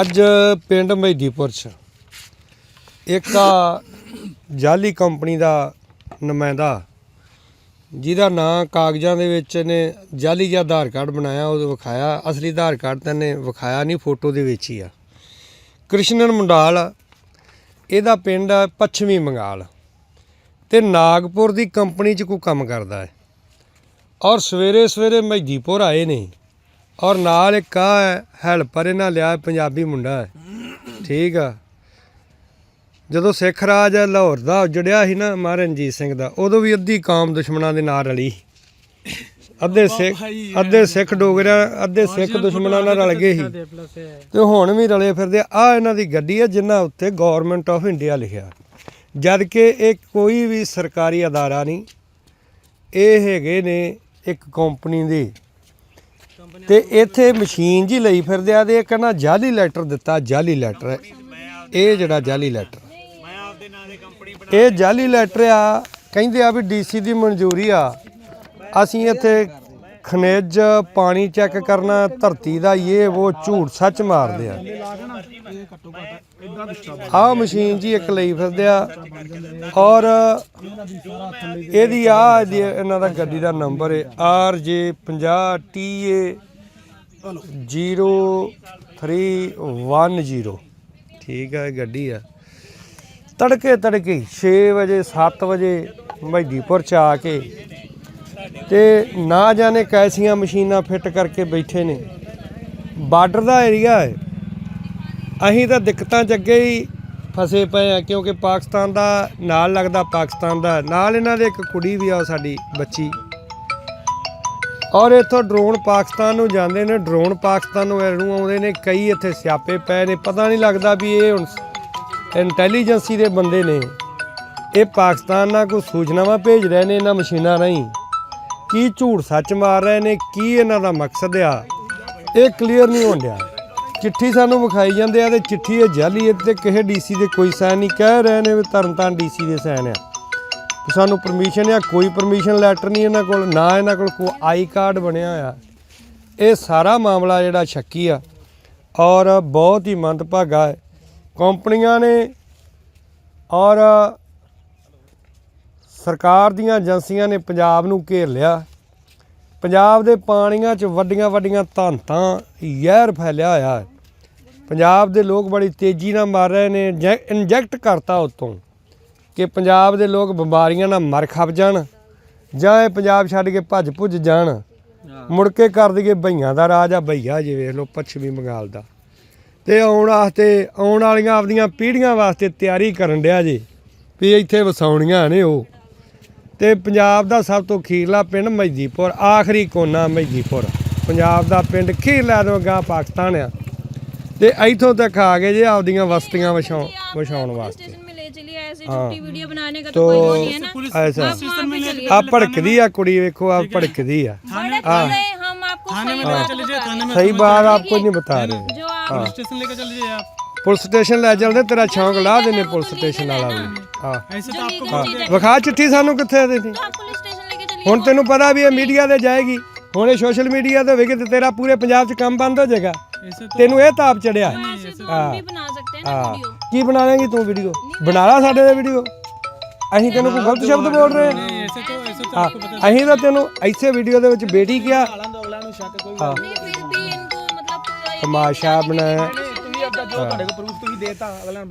ਅੱਜ ਪਿੰਡ ਮਹਿਦੀਪੁਰ ਚ ਇੱਕ ਆ ਜਾਲੀ ਕੰਪਨੀ ਦਾ ਨੁਮਾਇੰਦਾ, ਜਿਹਦਾ ਨਾਂ ਕਾਗਜ਼ਾਂ ਦੇ ਵਿੱਚ ਨੇ ਜਾਲੀ ਜਿਹਾ ਆਧਾਰ ਕਾਰਡ ਬਣਾਇਆ ਉਹ ਵਿਖਾਇਆ, ਅਸਲੀ ਆਧਾਰ ਕਾਰਡ ਤਾਂ ਨੇ ਵਿਖਾਇਆ ਨਹੀਂ, ਫੋਟੋ ਦੇ ਵਿੱਚ ਹੀ ਆ। ਕ੍ਰਿਸ਼ਨਨ ਮੁੰਡਾਲ, ਇਹਦਾ ਪਿੰਡ ਆ ਪੱਛਮੀ ਬੰਗਾਲ ਤੇ ਨਾਗਪੁਰ ਦੀ ਕੰਪਨੀ 'ਚ ਕੋਈ ਕੰਮ ਕਰਦਾ ਹੈ। ਔਰ ਸਵੇਰੇ ਸਵੇਰੇ ਮਹਿਦੀਪੁਰ ਆਏ ਨੇ। ਔਰ ਨਾਲ ਇੱਕ ਆ ਹੈਲਪਰ ਇਹਨਾਂ ਲਿਆ ਪੰਜਾਬੀ ਮੁੰਡਾ ਹੈ। ਠੀਕ ਆ। ਜਦੋਂ ਸਿੱਖ ਰਾਜ ਲਾਹੌਰ ਦਾ ਉਜੜਿਆ ਸੀ ਨਾ ਮਹਾਰਾਜਾ ਰਣਜੀਤ ਸਿੰਘ ਦਾ ਉਦੋਂ ਵੀ ਅੱਧੀ ਕੌਮ ਦੁਸ਼ਮਣਾਂ ਦੇ ਨਾਲ ਰਲੀ। ਅੱਧੇ ਸਿੱਖ ਅੱਧੇ ਸਿੱਖ ਡੋਗਰਿਆਂ ਅੱਧੇ ਸਿੱਖ ਦੁਸ਼ਮਣਾਂ ਨਾਲ ਰਲ ਗਏ ਸੀ। ਤੇ ਹੁਣ ਵੀ ਰਲੇ ਫਿਰਦੇ ਆ। ਇਹਨਾਂ ਦੀ ਗੱਡੀ ਹੈ ਜਿਨ੍ਹਾਂ ਉੱਤੇ ਗਵਰਨਮੈਂਟ ਆਫ ਇੰਡੀਆ ਲਿਖਿਆ। ਜਦ ਕਿ ਇਹ ਕੋਈ ਵੀ ਸਰਕਾਰੀ ਅਦਾਰਾ ਨਹੀਂ ਇਹ ਹੈਗੇ ਨੇ ਇੱਕ ਕੰਪਨੀ ਦੇ। ਤੇ ਇੱਥੇ ਮਸ਼ੀਨ ਜੀ ਲਈ ਫਿਰਦੇ ਆ ਤੇ ਇਹ ਕਹਿੰਦਾ ਜਾਲੀ ਲੈਟਰ ਦਿੱਤਾ, ਜਾਲੀ ਲੈਟਰ ਹੈ। ਇਹ ਜਿਹੜਾ ਜਾਲੀ ਲੈਟਰ। ਇਹ ਜਾਲੀ ਲੈਟਰ ਆ, ਕਹਿੰਦੇ ਆ ਵੀ ਡੀਸੀ ਦੀ ਮਨਜ਼ੂਰੀ ਆ। ਅਸੀਂ ਇੱਥੇ ਖਨਿਜ ਪਾਣੀ ਚੈੱਕ ਕਰਨਾ, ਧਰਤੀ ਦਾ ਇਹ ਉਹ ਝੂਠ ਸੱਚ ਮਾਰਦੇ ਆ। ਆਹ ਮਸ਼ੀਨ ਜੀ ਇੱਕ ਲਈ ਫਿਰਦੇ ਆ ਔਰ ਇਹਦੀ ਆ ਇਹਨਾਂ ਦਾ ਗੱਡੀ ਦਾ ਨੰਬਰ ਹੈ RJ 50 TA 0310 ਠੀਕ ਆ, ਇਹ ਗੱਡੀ ਆ। ਤੜਕੇ ਤੜਕੇ 6 ਵਜੇ 7 ਵਜੇ ਮਹਿਦੀਪੁਰ ਚ ਆ ਕੇ ਤੇ ਨਾ ਜਾਣੇ ਕੈਸੀਆਂ ਮਸ਼ੀਨਾਂ ਫਿੱਟ ਕਰਕੇ ਬੈਠੇ ਨੇ। ਬਾਰਡਰ ਦਾ ਏਰੀਆ ਹੈ। ਅਸੀਂ ਤਾਂ ਦਿੱਕਤਾਂ ਚ ਅੱਗੇ ਹੀ ਫਸੇ ਪਏ ਆ ਕਿਉਂਕਿ ਪਾਕਿਸਤਾਨ ਦਾ, ਨਾਲ ਲੱਗਦਾ ਪਾਕਿਸਤਾਨ ਦਾ, ਨਾਲ ਇਹਨਾਂ ਦੇ ਇੱਕ ਕੁੜੀ ਵੀ ਆ ਸਾਡੀ ਬੱਚੀ। ਔਰ ਇੱਥੋਂ ਡਰੋਨ ਪਾਕਿਸਤਾਨ ਨੂੰ ਜਾਂਦੇ ਨੇ ਡਰੋਨ ਪਾਕਿਸਤਾਨ ਨੂੰ ਇਹਨੂੰ ਆਉਂਦੇ ਨੇ, ਕਈ ਇੱਥੇ ਸਿਆਪੇ ਪਏ ਨੇ, ਪਤਾ ਨਹੀਂ ਲੱਗਦਾ ਵੀ ਇਹ ਹੁਣ ਇੰਟੈਲੀਜੈਂਸੀ ਦੇ ਬੰਦੇ ਨੇ। ਇਹ ਪਾਕਿਸਤਾਨ ਨਾਲ ਕੋਈ ਸੂਚਨਾਵਾਂ ਭੇਜ ਰਹੇ ਨੇ, ਇਹਨਾਂ ਮਸ਼ੀਨਾਂ ਰਾਹੀਂ। ਕੀ ਝੂਠ ਸੱਚ ਮਾਰ ਰਹੇ ਨੇ, ਕੀ ਇਹਨਾਂ ਦਾ ਮਕਸਦ ਆ? ਇਹ ਕਲੀਅਰ ਨਹੀਂ ਹੋਣ ਡਿਆ। ਚਿੱਠੀ ਸਾਨੂੰ ਵਿਖਾਈ ਜਾਂਦੇ ਆ ਤੇ ਚਿੱਠੀ ਇਹ ਜਾਲੀ ਹੈ ਤੇ ਕਿਸੇ ਡੀਸੀ ਦੇ ਕੋਈ ਸਾਈਨ ਨਹੀਂ। ਕਹਿ ਰਹੇ ਨੇ ਵੀ ਤਰਨਤਾਰਨ ਡੀਸੀ ਦੇ ਸਾਈਨ ਆ। ਸਾਨੂੰ ਪਰਮਿਸ਼ਨ ਆ, ਕੋਈ ਪਰਮਿਸ਼ਨ ਲੈਟਰ ਨਹੀਂ ਇਹਨਾਂ ਕੋਲ, ਨਾ ਇਹਨਾਂ ਕੋਲ ਕੋਈ ਆਈ ਕਾਰਡ ਬਣਿਆ ਹੋਇਆ। ਇਹ ਸਾਰਾ ਮਾਮਲਾ ਜਿਹੜਾ ਸ਼ੱਕੀ ਆ ਔਰ ਬਹੁਤ ਹੀ ਮੰਦਭਾਗਾ ਹੈ। ਕੰਪਨੀਆਂ ਨੇ ਔਰ ਸਰਕਾਰ ਦੀਆਂ ਏਜੰਸੀਆਂ ਨੇ ਪੰਜਾਬ ਨੂੰ ਘੇਰ ਲਿਆ। ਪੰਜਾਬ ਦੇ ਪਾਣੀਆਂ 'ਚ ਵੱਡੀਆਂ ਵੱਡੀਆਂ ਧਾਂਤਾਂ ਜ਼ਹਿਰ ਫੈਲਿਆ ਹੋਇਆ ਹੈ। ਪੰਜਾਬ ਦੇ ਲੋਕ ਬੜੀ ਤੇਜ਼ੀ ਨਾਲ ਮਰ ਰਹੇ ਨੇ ਇੰਜੈਕਟ ਕਰਤਾ ਉਤੋਂ ਕਿ ਪੰਜਾਬ ਦੇ ਲੋਕ ਬਿਮਾਰੀਆਂ ਨਾਲ ਮਰ ਖਪ ਜਾਣ ਜਾਂ ਇਹ ਪੰਜਾਬ ਛੱਡ ਕੇ ਭੱਜ ਭੁੱਜ ਜਾਣ। ਮੁੜ ਕੇ ਕਰ ਦਈਏ ਭਈਆਂ ਦਾ ਰਾਜ ਆ ਭਈਆ ਜੇ ਵੇਖ ਲਓ ਪੱਛਮੀ ਬੰਗਾਲ ਦਾ। ਤੇ ਆਉਣ ਵਾਸਤੇ ਆਉਣ ਵਾਲੀਆਂ ਆਪਦੀਆਂ ਪੀੜ੍ਹੀਆਂ ਵਾਸਤੇ ਤਿਆਰੀ ਕਰਨ ਡਿਆ ਜੇ ਵੀ ਇੱਥੇ ਵਸਾਉਣੀਆਂ ਨੇ ਉਹ। ਤੇ ਪੰਜਾਬ ਦਾ ਸਭ ਤੋਂ ਖੀਰਲਾ ਪਿੰਡ ਮਜੀਪੁਰ ਆਖਰੀ ਕੋਨਾ ਮਜੀਪੁਰ। ਪੰਜਾਬ ਦਾ ਪਿੰਡ ਖੀਰਲਾ ਤੋਂ ਗਾ ਪਾਕਿਸਤਾਨ ਆ। ਤੇ ਇੱਥੋਂ ਤੱਕ ਆ ਗਏ ਜੇ ਆਪਦੀਆਂ ਵਸਤੀਆਂ ਵਿਛਾਉਣ ਵਿਛਾਉਣ ਵਾਸਤੇ। ਭੜਕਦੀ ਆ ਕੁੜੀ ਵੇਖੋ ਆ ਭੜਕਦੀ ਆ। ਸਹੀ ਬਾਤ ਆਪਕੋ ਨਹੀਂ ਬਤਾ ਰਹੇ। ਪੁਲਿਸ ਸਟੇਸ਼ਨ ਲੈ ਕੇ ਚਲਦੇ ਪੁਲਿਸ ਸਟੇਸ਼ਨ ਲੈ ਚਲਦੇ ਤੇਰਾ ਛੌਂਕ ਲਾ ਦੇਨੇ ਪੁਲਿਸ ਸਟੇਸ਼ਨ ਵਾਲਾ ਵੀ। ਹਾਂ ऐसे तो आपको ਹਾਂ ਵਿਖਾ ਚਿੱਠੀ ਸਾਨੂੰ ਕਿੱਥੇ ਦੇਣੀ तो आप पुलिस स्टेशन लेके चलिए ਹੁਣ ਤੈਨੂੰ ਪਤਾ ਵੀ ਇਹ ਮੀਡੀਆ ਤੇ ਜਾਏਗੀ ਹੁਣ ਇਹ ਸੋਸ਼ਲ ਮੀਡੀਆ ਤੇ ਹੋਵੇਗੀ ਤੇ ਤੇਰਾ ਪੂਰੇ ਪੰਜਾਬ 'ਚ ਕੰਮ ਬੰਦ ਹੋ ਜਾਏਗਾ ऐसे तो ਤੈਨੂੰ ਇਹ ਤਾਪ ਚੜਿਆ ऐसे तो हम भी बना सकते हैं ना ਹਾਂ वीडियो ਕੀ ਬਣਾ ਲੇਂਗੀ ਤੂੰ ਵੀਡੀਓ ਬਣਾ ਲਾ ਸਾਡੇ ਦੇ ਵੀਡੀਓ ਅਸੀਂ ਤੈਨੂੰ ਕੋਈ ਗਲਤ ਸ਼ਬਦ ਬੋਲ ਰਹੇ ਹਾਂ ऐसे तो ऐसे तो ਹਾਂ ਅਸੀਂ ਤਾਂ ਤੈਨੂੰ ਐਸੇ ਵੀਡੀਓ ਦੇ ਵਿੱਚ ਬੇਟੀ ਕਿਹਾ ਹਾਂ नहीं फिर भी इनको मतलब पूरा ये ਤਮਾਸ਼ਾ ਬਣਾਇਆ जो ਤੁਹਾਡੇ ਕੋਲ ਪ੍ਰੂਫ ਤੁਸੀਂ ਦੇਤਾ ਅਗਲਾ